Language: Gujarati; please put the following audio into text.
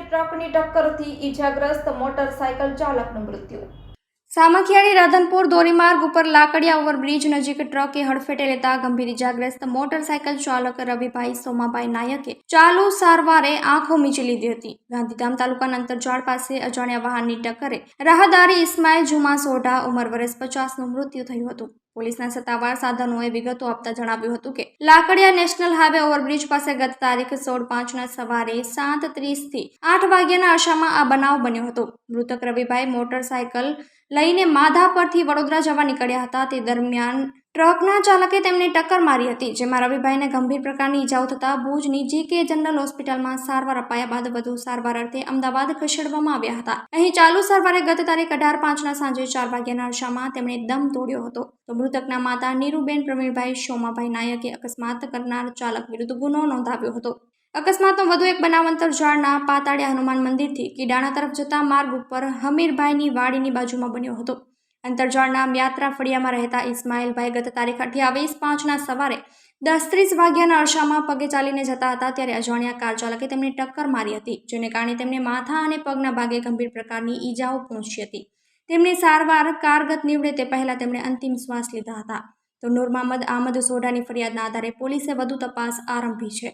ટ્રકની ટક્કરથી ઈજાગ્રસ્ત મોટરસાયકલ ચાલકનું મૃત્યુ. સામખિયાળી રાધનપુર ધોરીમાર્ગ ઉપર લાકડિયા ઓવરબ્રિજ નજીક ટ્રકે હડફેટે લેતા ગંભીર ઇજાગ્રસ્ત મોટરસાયકલ ચાલક રવિભાઈ સોમાભાઈ નાયકે ચાલુ સારવારે આંખો મીચી લીધી હતી. ગાંધીધામ તાલુકાના અંતરજાળ પાસે અજાણ્યા વાહનની ટક્કરે રાહદારી ઇસ્માઇલ જુમા સોઢા ઉંમર વર્ષ પચાસનું મૃત્યુ થયું હતું. પોલીસના સત્તાવાર સાધનોએ વિગતો આપતા જણાવ્યું હતું કે, લાકડિયા નેશનલ હાઈવે ઓવરબ્રિજ પાસે ગત તારીખ સોળ પાંચના સવારે સાત ત્રીસથી આઠ વાગ્યાના અરસામાં આ બનાવ બન્યો હતો. મૃતક રવિભાઈ મોટરસાયકલ લઈને માધા પરથી વડોદરા જવા નીકળ્યા હતા. તે દરમિયાન ટ્રકના ચાલકે તેમને ટક્કર મારી હતી, જેમાં રવિભાઈને ગંભીર પ્રકારની ઈજાઓ થતાં ભુજની જીકે જનરલ હોસ્પિટલમાં સારવાર અપાયા બાદ વધુ સારવાર અર્થે અમદાવાદ ખસેડવામાં આવ્યા હતા. અહીં ચાલુ સારવારે ગત તારીખ અઢાર પાંચના સાંજે ચાર વાગ્યાના અરસામાં તેમણે દમ તોડ્યો હતો. તો મૃતકના માતા નીરુબેન પ્રવીણભાઈ, શોમાભાઈ નાયકે અકસ્માત કરનાર ચાલક વિરુદ્ધ ગુનો નોંધાવ્યો હતો. અકસ્માતનો વધુ એક બનાવ અંતરજાળના પાતાળિયા હનુમાન મંદિરથી કીડાણા તરફ જતા માર્ગ ઉપર હમીરભાઈની વાડીની બાજુમાં બન્યો હતો. અંતરજાળના યાત્રા ફળિયામાં રહેતા ઇસ્માઇલભાઈ ગત તારીખ અઠ્યાવીસ પાંચના સવારે દસ ત્રીસ વાગ્યાના અરસામાં પગે ચાલીને જતા હતા ત્યારે અજાણ્યા કાર ચાલકે તેમને ટક્કર મારી હતી, જેને કારણે તેમને માથા અને પગના ભાગે ગંભીર પ્રકારની ઈજાઓ પહોંચી હતી. તેમની સારવાર કારગત નીવડે તે પહેલાં તેમણે અંતિમ શ્વાસ લીધા હતા. તો નૂર મહમદ આહમદ સોઢાની ફરિયાદના આધારે પોલીસે વધુ તપાસ આરંભી છે.